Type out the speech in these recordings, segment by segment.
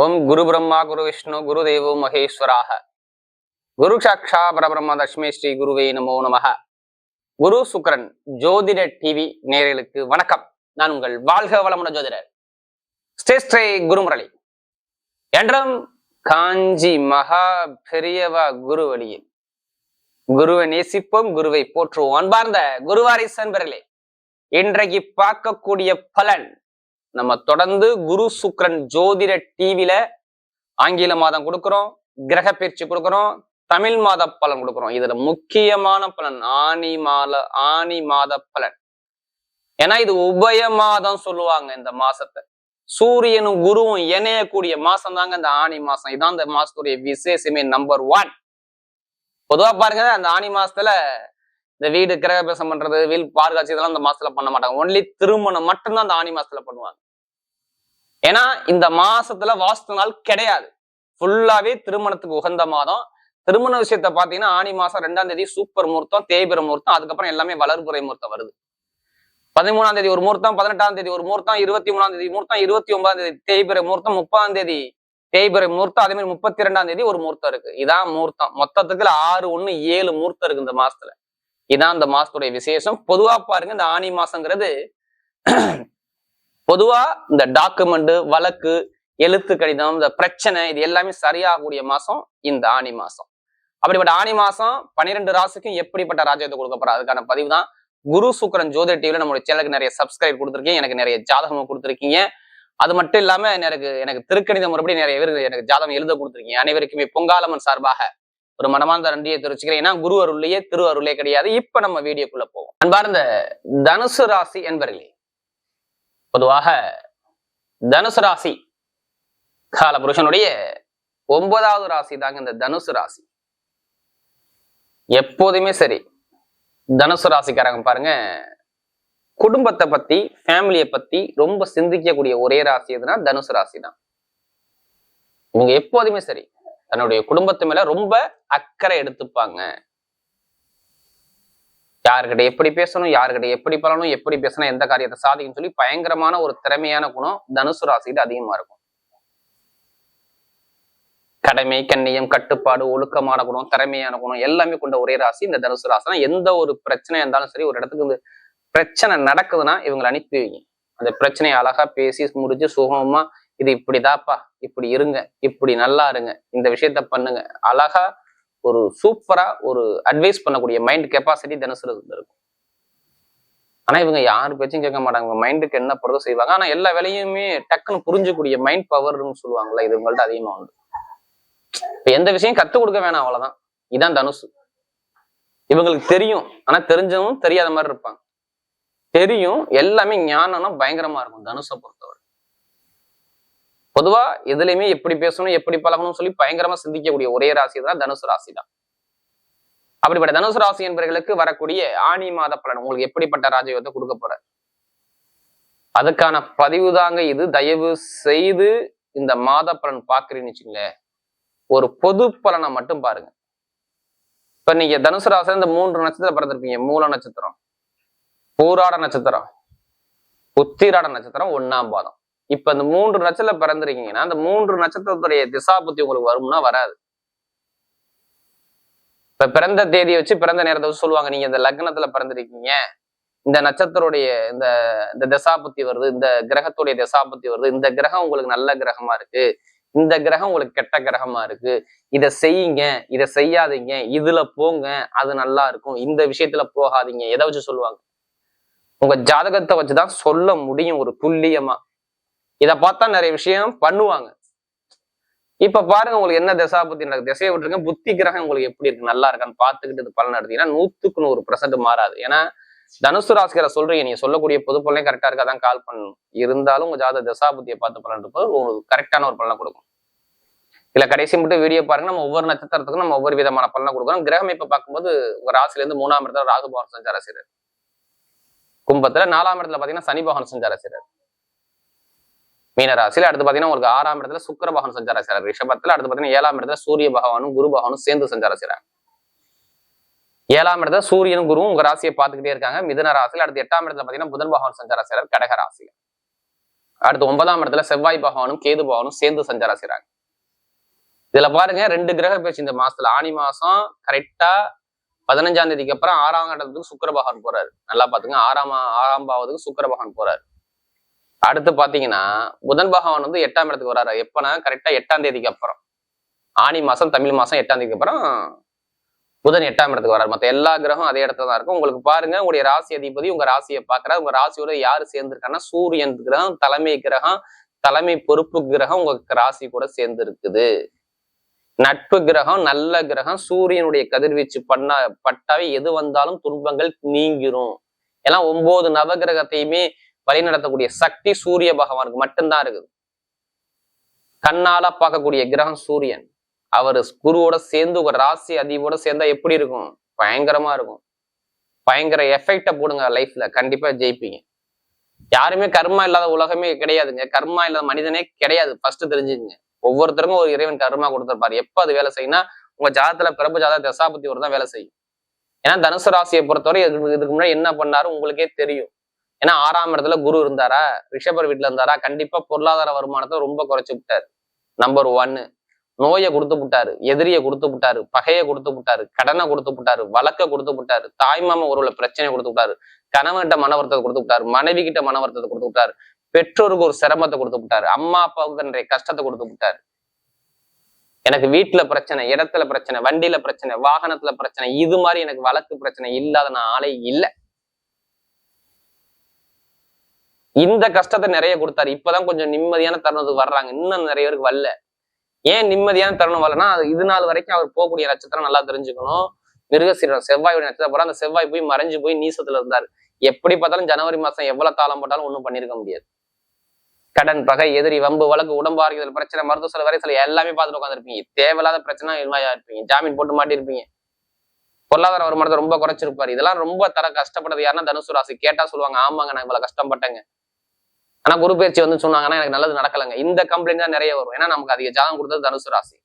ஓம் குரு பிரம்மா குரு விஷ்ணு குரு தேவோ மகேஸ்வராக. குரு சாட்சா பரபிரம்ம தஷ்மே ஸ்ரீ குருவே நமோ நமக. குரு சுக்கரன் ஜோதிட டிவி நேரலுக்கு வணக்கம். நான் உங்கள் வாழ்க வளமுட ஜோதிடர் ஸ்ரீ ஸ்ரீ குருமுரளி. என்றும் காஞ்சி மகா பெரியவா குரு வழியில். குருவை நேசிப்போம் குருவை போற்றுவோம். அன்பார்ந்த குருவாரி சென்பர்களே இன்றைக்கு பார்க்கக்கூடிய பலன் நம்ம தொடர்ந்து குரு சுக்ரன் ஜோதிட டிவியில ஆங்கில மாதம் கொடுக்குறோம் கிரக பயிற்சி கொடுக்குறோம் தமிழ் மாத பலன் கொடுக்குறோம். இதுல முக்கியமான பலன் ஆனி மாத ஆனி மாத பலன். ஏன்னா இது உபய மாதம் சொல்லுவாங்க இந்த மாசத்தை. சூரியனும் குருவும் இணையக்கூடிய மாசம் தாங்க இந்த ஆனி மாசம். இதான் இந்த மாசத்துடைய விசேஷமே நம்பர் ஒன் பொதுவா பாருங்க அந்த ஆனி மாசத்துல இந்த வீடு கிரகபிரசம் பண்றது வீல் பாதுகாட்சி இதெல்லாம் அந்த மாசத்துல பண்ண மாட்டாங்க. ஒன்லி திருமணம் மட்டும்தான் அந்த ஆனி மாசத்துல பண்ணுவாங்க. ஏன்னா இந்த மாசத்துல வாஸ்து நாள் கிடையாது. ஃபுல்லாவே திருமணத்துக்கு உகந்த மாதம். திருமண விஷயத்த பாத்தீங்கன்னா ஆனி மாசம் ரெண்டாம் தேதி சூப்பர் முகூர்த்தம் தேய்பிர முகூர்த்தம் அதுக்கப்புறம் எல்லாமே வளர்புறை முகூர்த்தம் வருது. பதிமூணாம் தேதி ஒரு முகூர்த்தம் பதினெட்டாம் தேதி ஒரு முகூர்த்தம் இருபத்தி மூணாம் தேதி முகூர்த்தம் இருபத்தி ஒன்பதாம் தேதி தேய்பிரை முகூர்த்தம் முப்பதாம் தேதி தேய்பிரை முகூர்த்தம் அதே மாதிரி முப்பத்தி ரெண்டாம் தேதி ஒரு முகூர்த்தம் இருக்கு. இதான் முகூர்த்தம். மொத்தத்துக்குல ஆறு ஒண்ணு ஏழு முகூர்த்தம் இருக்கு இந்த மாசத்துல. இதான் இந்த மாசத்துடைய விசேஷம். பொதுவா பாருங்க இந்த ஆனி மாசங்கிறது பொதுவா இந்த டாக்குமெண்ட் வழக்கு எழுத்து கடிதம் இந்த பிரச்சனை இது எல்லாமே சரியாகக்கூடிய மாசம் இந்த ஆனி மாசம். அப்படிப்பட்ட ஆனி மாசம் பன்னிரெண்டு ராசிக்கும் எப்படிப்பட்ட ராஜ்யத்தை கொடுக்க போறா? அதுக்கான பதிவு தான் குரு சுக்கரன் ஜோதி டிவில நம்மளுடைய சேனலுக்கு நிறைய சப்ஸ்கிரைப் கொடுத்துருக்கீங்க எனக்கு நிறைய ஜாதகமும் கொடுத்துருக்கீங்க. அது மட்டும் இல்லாம எனக்கு எனக்கு திருக்கணித முறைப்படி நிறைய பேர் எனக்கு ஜாதகம் எழுத கொடுத்துருக்கீங்க. அனைவருக்குமே பொங்காலம்மன் சார்பாக ஒரு மனமார்ந்த நன்றியை தெரிவிச்சுக்கிறேன். ஏன்னா குரு அருள்லையே திரு அருளே கிடையாது. இப்ப நம்ம வீடியோக்குள்ள போவோம். அன்பார்ந்த தனுசு ராசி என்பர்களே பொதுவாக தனுசு ராசி காலபுருஷனுடைய ஒன்பதாவது ராசி தாங்க இந்த தனுசு ராசி. எப்போதுமே சரி தனுசு ராசிக்காரங்க பாருங்க குடும்பத்தை பத்தி ஃபேமிலியை பத்தி ரொம்ப சிந்திக்கக்கூடிய ஒரே ராசி எதுனா தனுசு ராசி தான் இவங்க எப்போதுமே சரி தன்னுடைய குடும்பத்து மேல ரொம்ப அக்கறை எடுத்துப்பாங்க. யாருக்கிட்ட எப்படி பேசணும் யாருக்கிட்ட எப்படி பலனும் எப்படி பேசணும் எந்த காரியத்தை சாதிக்கும் சொல்லி பயங்கரமான ஒரு திறமையான குணம் தனுசு ராசிட்டு அதிகமா இருக்கும். கடமை கண்ணியம் கட்டுப்பாடு ஒழுக்கமான குணம் திறமையான குணம் எல்லாமே கொண்ட ஒரே ராசி. இந்த தனுசு ராசினா எந்த ஒரு பிரச்சனை இருந்தாலும் சரி ஒரு இடத்துக்கு வந்து பிரச்சனை நடக்குதுன்னா இவங்களை அனுப்பி வைங்க. அந்த பிரச்சனையை அழகா பேசி முடிச்சு சுகமா இது இப்படிதாப்பா இப்படி இருங்க இப்படி நல்லா இருங்க இந்த விஷயத்த பண்ணுங்க. அழகா ஒரு சூப்பரா ஒரு அட்வைஸ் பண்ணக்கூடிய மைண்ட் கெப்பாசிட்டி தனுசு இருக்கும் ஆனா இவங்க யாரு பேச்சும் கேட்க மாட்டாங்க. மைண்டுக்கு என்ன படுறதோ செய்வாங்க? ஆனா எல்லா வேலையுமே டக்குன்னு புரிஞ்சக்கூடிய மைண்ட் பவர்னு சொல்லுவாங்கல்ல இது உங்கள்ட்ட அதிகமா உண்டு. இப்ப எந்த விஷயம் கத்துக் கொடுக்க வேணாம் அவ்வளவுதான். இதான் தனுசு. இவங்களுக்கு தெரியும். ஆனா தெரிஞ்சவும் தெரியாத மாதிரி இருப்பாங்க. தெரியும். எல்லாமே ஞானம்னா பயங்கரமா இருக்கும் தனுசை பொறுத்தவரை. பொதுவா எதுலையுமே எப்படி பேசணும் எப்படி பழகணும்னு சொல்லி பயங்கரமா சிந்திக்கக்கூடிய ஒரே ராசி தான் தனுசு ராசி தான் அப்படிப்பட்ட தனுசு ராசி என்பவர்களுக்கு வரக்கூடிய ஆணி மாத பலன் உங்களுக்கு எப்படிப்பட்ட ராஜயோகத்தை கொடுக்க போற? அதுக்கான பதிவு தாங்க இது. தயவு செய்து இந்த மாத பலன் பாக்குறீங்கன்னு வச்சுங்களேன் ஒரு பொது பலனை மட்டும் பாருங்க. இப்ப நீங்க தனுசு ராசி இந்த மூன்று நட்சத்திரம் பிறந்திருப்பீங்க. மூல நட்சத்திரம் பூராட நட்சத்திரம் உத்திராட நட்சத்திரம் ஒன்னாம் பாதம். இப்ப இந்த மூன்று நட்சத்திரம் பிறந்திருக்கீங்கன்னா அந்த மூன்று நட்சத்திரத்துடைய திசா புத்தி உங்களுக்கு வரும்னா வராது. இப்ப பிறந்த தேதியை வச்சு பிறந்த நேரத்தை வச்சு சொல்லுவாங்க. நீங்க இந்த லக்னத்துல பிறந்திருக்கீங்க. இந்த நட்சத்திரோடைய இந்த இந்த திசாபுத்தி வருது. இந்த கிரகத்துடைய திசாபுத்தி வருது. இந்த கிரகம் உங்களுக்கு நல்ல கிரகமா இருக்கு. இந்த கிரகம் உங்களுக்கு கெட்ட கிரகமா இருக்கு. இதை செய்யுங்க. இதை செய்யாதீங்க. இதுல போங்க. அது நல்லா இருக்கும். இந்த விஷயத்துல போகாதீங்க. எதை வச்சு சொல்லுவாங்க? உங்க ஜாதகத்தை வச்சுதான் சொல்ல முடியும். ஒரு துல்லியமா. இதை பார்த்தா நிறைய விஷயம் பண்ணுவாங்க. இப்ப பாருங்க உங்களுக்கு என்ன திசா புத்தி நடக்கு திசையை விட்டுருங்க புத்தி கிரகம் உங்களுக்கு எப்படி இருக்கு? நல்லா இருக்கான்னு பார்த்துக்கிட்டு இது பலன் எடுத்தீங்கன்னா நூத்துக்கு நூறு பர்சன்ட் மாறாது. ஏன்னா தனுசு ராசிகரை சொல்றீங்க நீங்க சொல்லக்கூடிய பொது பலனே கரெக்டா இருக்காதான் கால் பண்ணணும். இருந்தாலும் உங்க ஜாத தசா புத்தியை பார்த்து பலன் இருப்பது உங்களுக்கு கரெக்டான ஒரு பலனை கொடுக்கும். இல்ல கடைசி மட்டும் வீடியோ பாருங்க நம்ம ஒவ்வொரு நட்சத்திரத்துக்கும் நம்ம ஒவ்வொரு விதமான பலனை கொடுக்குறோம். கிரகம் இப்ப பார்க்கும்போது உங்க ராசில இருந்து மூணாம் இடத்துல ராகு பவன் சஞ்சார கும்பத்துல நாலாம் இடத்துல பாத்தீங்கன்னா சனி பகவான் சஞ்சார மீனராசியில் அடுத்து பாத்தீங்கன்னா உங்களுக்கு ஆறாம் இடத்துல சுக்கர பகவான் சஞ்சார செய்யறாரு ரிஷபத்தில் அடுத்து பாத்தீங்கன்னா ஏழாம் இடத்துல சூரிய பகவானும் குரு பகவானும் சேர்ந்து சஞ்சார செய்யறாங்க ஏழாம் இடத்துல சூரியனும் குருவும் உங்க ராசியை பார்த்துக்கிட்டே இருக்காங்க. மிதன ராசியில் அடுத்து எட்டாம் இடத்துல பாத்தீங்கன்னா புதன் பகவான் சஞ்சார செய்யறாரு கடக ராசியில். அடுத்து ஒன்பதாம் இடத்துல செவ்வாய் பகவானும் கேது பகவானும் சேர்ந்து சஞ்சாரம் செய்யறாங்க இதுல பாருங்க ரெண்டு கிரக பேச்சு இந்த மாசத்துல. ஆனி மாசம் கரெக்டா பதினஞ்சாம் தேதிக்கு அப்புறம் ஆறாம் இடத்துக்கு சுக்கர பகவான் போறாரு. நல்லா பாத்துங்க ஆறாம் ஆறாம் பாவத்துக்கு சுக்கர பகவான் போறாரு. அடுத்து பாத்தீங்கன்னா புதன் பகவான் வந்து எட்டாம் இடத்துக்கு வராரு. எப்பனா கரெக்டா எட்டாம் தேதிக்கு அப்புறம். ஆனி மாசம் தமிழ் மாசம் எட்டாம் தேதிக்கு அப்புறம் புதன் எட்டாம் இடத்துக்கு வராரு. மத்த எல்லா கிரகம் அதே இடத்துல தான் இருக்கும். உங்களுக்கு பாருங்க உங்களுடைய ராசி அதிபதி உங்க ராசியை பாக்குறாரு உங்க ராசியோட யாரு சேர்ந்திருக்காங்கன்னா சூரியன் கிரகம் தலைமை கிரகம் தலைமை பொறுப்பு கிரகம் உங்க ராசி கூட சேர்ந்து இருக்குது நட்பு கிரகம் நல்ல கிரகம் சூரியனுடைய கதிர்வீச்சு பண்ணா பட்டாவே எது வந்தாலும் துன்பங்கள் நீங்கிரும். ஏன்னா ஒன்பது நவகிரகத்தையுமே வழி நடத்தக்கூடிய சக்தி சூரிய பகவானுக்கு மட்டும்தான் இருக்குது. கண்ணால பார்க்கக்கூடிய கிரகம் சூரியன். அவர் குருவோட சேர்ந்து ஒரு ராசி அதிபோட சேர்ந்தா எப்படி இருக்கும்? பயங்கரமா இருக்கும். பயங்கர எஃபெக்ட போடுங்க லைஃப்ல கண்டிப்பா ஜெயிப்பீங்க. யாருமே கர்மா இல்லாத உலகமே கிடையாதுங்க. கர்மா இல்லாத மனிதனே கிடையாது. ஃபர்ஸ்ட் தெரிஞ்சுங்க ஒவ்வொருத்தருக்கும் ஒரு இறைவன் கர்மா கொடுத்துருப்பாரு. எப்ப அது வேலை செய்யும்னா உங்க ஜாதத்துல பிறப்பு ஜாத தசாபத்தி ஒரு தான் வேலை செய்யும். ஏன்னா தனுசு ராசியை பொறுத்தவரை இதுக்கு இதுக்கு முன்னாடி என்ன பண்ணாரு? உங்களுக்கே தெரியும். ஏன்னா ஆறாம் இடத்துல குரு இருந்தாரா ரிஷபர் வீட்டுல இருந்தாரா கண்டிப்பா பொருளாதார வருமானத்தை ரொம்ப குறைச்சு விட்டாரு. நம்பர் ஒன்னு நோயை கொடுத்து விட்டாரு எதிரியை கொடுத்து விட்டாரு பகையை கொடுத்து விட்டாரு கடனை கொடுத்து விட்டாரு வழக்க கொடுத்து விட்டாரு தாய்மாம உறவுல பிரச்சனை கொடுத்து விட்டாரு கணவன்கிட்ட மன வருத்தத்தை கொடுத்து விட்டாரு மனைவி கிட்ட மன வருத்தத்தை கொடுத்து விட்டாரு பெற்றோருக்கு ஒரு சிரமத்தை கொடுத்து விட்டாரு அம்மா அப்பாவுக்கு நிறைய கஷ்டத்தை கொடுத்து விட்டாரு. எனக்கு வீட்டுல பிரச்சனை இடத்துல பிரச்சனை வண்டியில பிரச்சனை வாகனத்துல பிரச்சனை இது மாதிரி எனக்கு வழக்கு பிரச்சனை இல்லாத நான் ஆளே இல்லை. இந்த கஷ்டத்தை நிறைய கொடுத்தாரு. இப்பதான் கொஞ்சம் நிம்மதியான தருணத்துக்கு வர்றாங்க. இன்னும் நிறைய பேருக்கு வரல. ஏன் நிம்மதியான தருணம் வரலன்னா அது இது நாள் வரைக்கும் அவர் போகக்கூடிய நட்சத்திரம் நல்லா தெரிஞ்சுக்கணும். மிருகசீரன் செவ்வாயுடைய நட்சத்திரம் போற அந்த செவ்வாய் போய் மறைஞ்சு போய் நீசத்துல இருந்தார். எப்படி பார்த்தாலும் ஜனவரி மாசம் எவ்வளவு தாளம் போட்டாலும் ஒண்ணும் பண்ணிருக்க முடியாது. கடன் பகை எதிரி வம்பு வழக்கு உடம்பு ஆரோக்கியத்தில் பிரச்சனை மருத்துவ செலவு வரை சில எல்லாமே பார்த்துட்டு உட்காந்துருப்பீங்க தேவையில்லாத பிரச்சனை இல்லாம இருப்பீங்க. ஜாமீன் போட்டு மாட்டிருப்பீங்க. பொருளாதார வருமானத்தை ரொம்ப குறைச்சிருப்பாரு. இதெல்லாம் ரொம்ப தர கஷ்டப்பட்டது யாருன்னா தனுசு ராசி. கேட்டா சொல்லுவாங்க ஆமாங்க நான் இவ்வளவு கஷ்டப்பட்டேங்க. ஆனா குரு பயிற்சி வந்து சொன்னாங்கன்னா எனக்கு நல்லது நடக்கலைங்க. இந்த கம்ப்ளைண்ட் தான் நிறைய வரும். ஏன்னா நமக்கு அதிக ஜாதகம் கொடுத்தது தனுசு ராசி.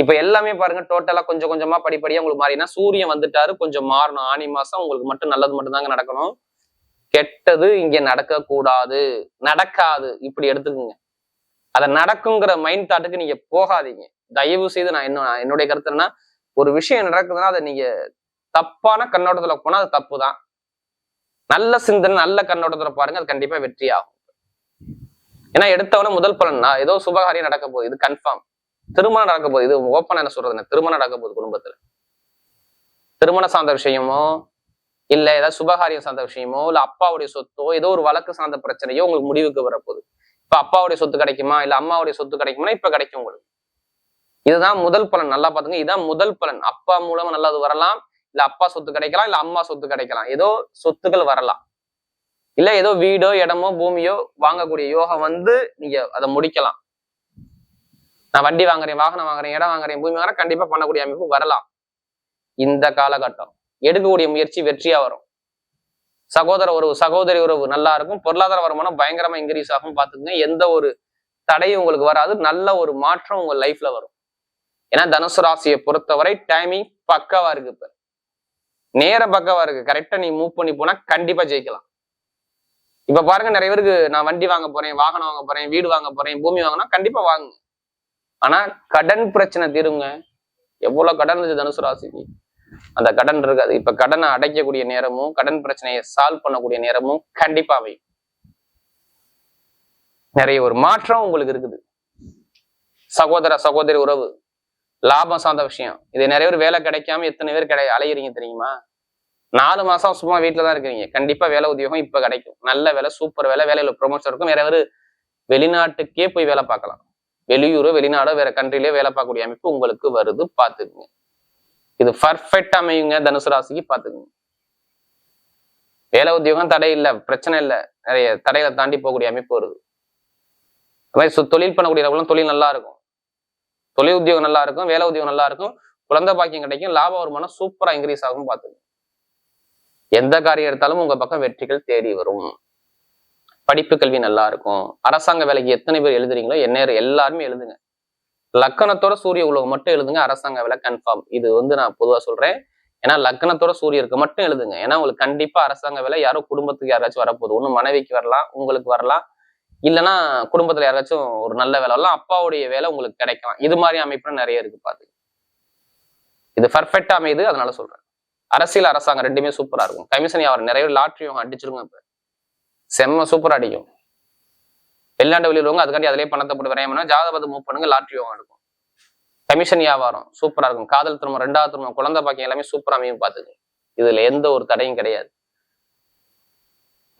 இப்ப எல்லாமே பாருங்க டோட்டலா கொஞ்சம் கொஞ்சமா படிப்படியா உங்களுக்கு மாறினா சூரியன் வந்துட்டாரு கொஞ்சம் மாறணும். ஆனி மாசம் உங்களுக்கு மட்டும் நல்லது மட்டும் தாங்க நடக்கணும். கெட்டது இங்க நடக்க கூடாது நடக்காது. இப்படி எடுத்துக்கோங்க. அதை நடக்குங்கிற மைண்ட் தாட்டுக்கு நீங்க போகாதீங்க. தயவு செய்து நான் என்ன என்னுடைய கருத்து என்னன்னா ஒரு விஷயம் நடக்குதுன்னா அதை நீங்க தப்பான கண்ணோட்டத்துல போனா அது தப்பு தான் நல்ல சிந்தனை நல்ல கண்ணோட்டத்துல பாருங்க அது கண்டிப்பா வெற்றி ஆகும் ஏன்னா எடுத்தவன முதல் பலன்னா ஏதோ சுபகாரியம் நடக்க போகுது. இது கன்ஃபார்ம் திருமணம் நடக்க போகுது. இது ஓப்பன் என்ன சொல்றது திருமணம் நடக்க போகுது குடும்பத்துல. திருமணம் சார்ந்த விஷயமோ இல்ல ஏதாவது சுபகாரியம் சார்ந்த விஷயமோ இல்ல அப்பாவுடைய சொத்தோ ஏதோ ஒரு வழக்கு சார்ந்த பிரச்சனையோ உங்களுக்கு முடிவுக்கு வரப்போகுது. இப்ப அப்பாவுடைய சொத்து கிடைக்குமா? இல்ல அம்மாவுடைய சொத்து கிடைக்குமா இப்ப கிடைக்கும் உங்களுக்கு. இதுதான் முதல் பலன். நல்லா பாத்துங்க இதுதான் முதல் பலன். அப்பா மூலமா நல்லது வரலாம். இல்ல அப்பா சொத்து கிடைக்கலாம் இல்ல அம்மா சொத்து கிடைக்கலாம். ஏதோ சொத்துக்கள் வரலாம். இல்ல ஏதோ வீடோ இடமோ பூமியோ வாங்கக்கூடிய யோகம் வந்து நீங்க அதை முடிக்கலாம். நான் வண்டி வாங்குறேன் வாகனம் வாங்குறேன் இடம் வாங்குறேன் பூமி வாங்குறேன் கண்டிப்பா பண்ணக்கூடிய அமைப்பு வரலாம். இந்த காலகட்டம் எடுக்கக்கூடிய முயற்சி வெற்றியா வரும். சகோதர உறவு சகோதரி உறவு நல்லா இருக்கும். பொருளாதார வருமானம் பயங்கரமா இன்க்ரீஸ் ஆகும் பாத்துக்கங்க எந்த ஒரு தடையும் உங்களுக்கு வராது. நல்ல ஒரு மாற்றம் உங்க லைஃப்ல வரும். ஏன்னா தனுசு ராசியை பொறுத்தவரை டைமிங் பக்கவா இருக்கு இப்ப. நேர பக்கவா இருக்கு. கரெக்டா நீ மூவ் பண்ணி போனா கண்டிப்பா ஜெயிக்கலாம். இப்ப பாருங்க நிறைய பேருக்கு நான் வண்டி வாங்க போறேன் வாகனம் வாங்க போறேன் வீடு வாங்க போறேன் பூமி வாங்கினா கண்டிப்பா வாங்குங்க ஆனா கடன் பிரச்சனை தீருங்க. எவ்வளவு கடன் இருந்துச்சு தனுசு ராசிக்கு? அந்த கடன் இருக்காது. இப்ப கடனை அடைக்கக்கூடிய நேரமும் கடன் பிரச்சனையை சால்வ் பண்ணக்கூடிய நேரமும் கண்டிப்பா அமையும் நிறைய ஒரு மாற்றம் உங்களுக்கு இருக்குது. சகோதர சகோதரி உறவு லாபம் சார்ந்த விஷயம். இது நிறைய பேர் வேலை கிடைக்காம எத்தனை பேர் கிடை அலையிறீங்க தெரியுமா? நாலு மாசம் சும்மா வீட்டில தான் இருக்கிறீங்க. கண்டிப்பா வேலை உத்தியோகம் இப்ப கிடைக்கும். நல்ல வேலை சூப்பர் வேலை வேலையில ப்ரொமோஷன் இருக்கும். வேற ஒரு வெளிநாட்டுக்கே போய் வேலை பார்க்கலாம். வெளியூரோ வெளிநாடோ வேற கண்ட்ரிலேயே வேலை பார்க்கக்கூடிய அமைப்பு உங்களுக்கு வருது பாத்துக்குங்க இது பர்ஃபெக்ட் அமையுங்க தனுசு ராசிக்கு பாத்துக்குங்க வேலை உத்தியோகம் தடை இல்லை பிரச்சனை இல்லை. நிறைய தடைகளை தாண்டி போகக்கூடிய அமைப்பு வருது. அது மாதிரி தொழில் பண்ணக்கூடியவங்களும் தொழில் நல்லா இருக்கும். தொழில் உத்தியோகம் நல்லா இருக்கும் வேலை உத்தியோகம் நல்லா இருக்கும். குழந்தை பாக்கியம் கிடைக்கும் லாப வருமானம் சூப்பரா இன்க்ரீஸ் ஆகும் பாத்துங்க எந்த காரியம் எடுத்தாலும் உங்க பக்கம் வெற்றிகள் தேடி வரும். படிப்பு கல்வி நல்லா இருக்கும். அரசாங்க வேலைக்கு எத்தனை பேர் எழுதுறீங்களோ என்ன எல்லாருமே எழுதுங்க. லக்கணத்தோட சூரிய உலகம் மட்டும் எழுதுங்க அரசாங்க வேலை கன்ஃபார்ம் இது வந்து நான் பொதுவா சொல்றேன். ஏன்னா லக்னத்தோட சூரியருக்கு மட்டும் எழுதுங்க. ஏன்னா உங்களுக்கு கண்டிப்பா அரசாங்க வேலை யாரோ குடும்பத்துக்கு யாராச்சும் வரப்போகுது. ஒன்றும் மனைவிக்கு வரலாம் உங்களுக்கு வரலாம். இல்லைன்னா குடும்பத்துல யாராச்சும் ஒரு நல்ல வேலை எல்லாம் அப்பாவுடைய வேலை உங்களுக்கு கிடைக்கலாம். இது மாதிரி அமைப்புல நிறைய இருக்கு பாத்து. இது பர்ஃபெக்டா அமையுது அதனால சொல்றேன். அரசியல் அரசாங்கம் ரெண்டுமே சூப்பரா இருக்கும். கமிஷன் அவர் நிறைய லாட்ரியும் அடிச்சிருங்க இப்ப. செம்ம சூப்பரா அடிக்கும். வெளிநாட்டு வெளியுறவங்க அதுக்காண்டி அதிலே பணத்தை போட்டு விரையம்னா ஜாதகத்தை மூவ் பண்ணுங்க லாட்ரியும் எடுக்கும் கமிஷன் வியாபாரம் சூப்பரா இருக்கும். காதல் திருமணம் ரெண்டாவது திருமணம் குழந்தை பாக்கியம் எல்லாமே சூப்பரா அமையும் பாத்துங்க. இதுல எந்த ஒரு தடையும் கிடையாது.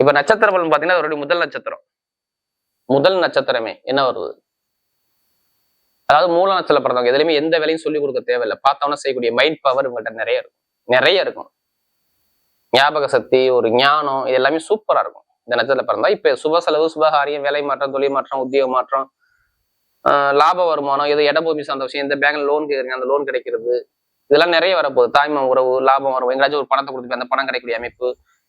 இப்ப நட்சத்திர பலன் பாத்தீங்கன்னா அவருடைய முதல் நட்சத்திரம். முதல் நட்சத்திரமே என்ன வருது? அதாவது மூல நட்சத்திரம் பிறந்தவங்க எதுலையுமே எந்த வேலையும் சொல்லி கொடுக்க தேவையில்லை. பார்த்தோம்னா செய்யக்கூடிய மைண்ட் பவர் இவங்கள்ட்ட நிறைய இருக்கும். நிறைய இருக்கும். ஞாபக சக்தி ஒரு ஞானம் இது எல்லாமே சூப்பரா இருக்கும். இந்த நட்சத்திரத்துல பிறந்தா இப்ப சுப செலவு சுபகாரியம் வேலை மாற்றம் தொழில் மாற்றம் உத்தியோக மாற்றம் ஆஹ் லாப வருமானம் ஏதோ இடபூமி சார்ந்த விஷயம் இந்த பேங்க்ல லோன் கேட்குறீங்க அந்த லோன் கிடைக்கிறது இதெல்லாம் நிறைய வரப்போகுது. தாய்மம் உறவு லாபம் வரும் எங்கேயாச்சும் ஒரு பணத்தை கொடுத்து அந்த பணம் கிடைக்கக்கூடிய அமைப்பு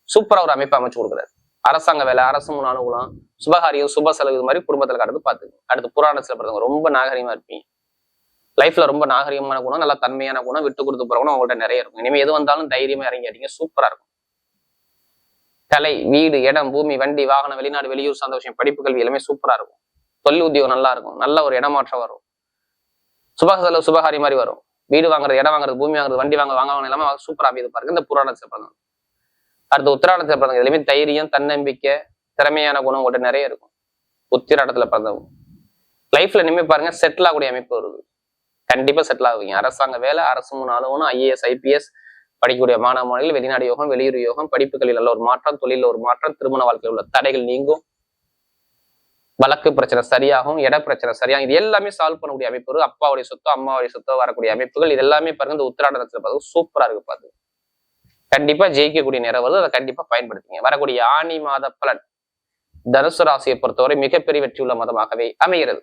சூப்பரா ஒரு அமைப்பு அமைச்சு கொடுக்குறாரு. அரசாங்க வேலை அரசு முன் அனுகூலம் சுபகாரியம் சுப செலவு இது மாதிரி குடும்பத்துல கடந்து பார்த்துக்கோங்க. அடுத்து புராணத்துல பிறந்தவங்க ரொம்ப நாகரிகமா இருப்பீங்க. லைஃப்ல ரொம்ப நாகரிகமான குணம் நல்லா தன்மையான குணம் விட்டு கொடுத்து போறவங்க அவங்கள்ட்ட நிறைய இருக்கும். இனிமே எது வந்தாலும் தைரியமா இறங்கி அடிங்க சூப்பரா இருக்கும். கலை வீடு இடம் பூமி வண்டி வாகனம் வெளிநாடு வெளியூர் சார்ந்த விஷயம் படிப்பு கல்வி எல்லாமே சூப்பரா இருக்கும். தொழில் உத்தியோகம் நல்லா இருக்கும். நல்ல ஒரு இடமாற்றம் வரும். சுபக செலவு சுபகாரி மாதிரி வரும். வீடு வாங்குறது இடம் வாங்குறது பூமி வாங்குறது வண்டி வாங்க வாங்க எல்லாமே சூப்பரா அமைது பாருங்க. இந்த புராணத்தை பிறந்தவங்க அடுத்து உத்திராடத்துல பிறந்தவங்க எல்லாமே தைரியம் தன்னம்பிக்கை திறமையான குணம் உங்கள்கிட்ட நிறைய இருக்கும். உத்திராடத்துல பிறந்தவங்க. லைஃப்ல இனிமே பாருங்க செட்டில் ஆகக்கூடிய அமைப்பு வருது. கண்டிப்பா செட்டில் ஆகுவீங்க அரசாங்க வேலை அரசு மூணு அலுவலகம் ஐஏஎஸ் ஐபிஎஸ் படிக்கக்கூடிய மாணவ மாணவிகள் வெளிநாடு யோகம் வெளியூர் யோகம் படிப்புகளில் நல்ல ஒரு மாற்றம் தொழிலில் ஒரு மாற்றம் திருமண வாழ்க்கையில் உள்ள தடைகள் நீங்கும். வழக்கு பிரச்சனை சரியாகும் இட பிரச்சனை சரியாகும். இது எல்லாமே சால்வ் பண்ணக்கூடிய அமைப்பு வரும். அப்பாவுடைய சொத்தோ அம்மாவுடைய சொத்தோ வரக்கூடிய அமைப்புகள். இது எல்லாமே பாருங்க இந்த உத்திராட நட்சத்திரம் பார்த்து சூப்பரா இருக்கு பார்த்து கண்டிப்பா ஜெயிக்கக்கூடிய நேரம் வருது அதை கண்டிப்பா பயன்படுத்திங்க வரக்கூடிய ஆணி மாத பலன் தனுசு ராசியை பொறுத்தவரை மிகப்பெரிய வெற்றியுள்ள மதமாகவே அமைகிறது.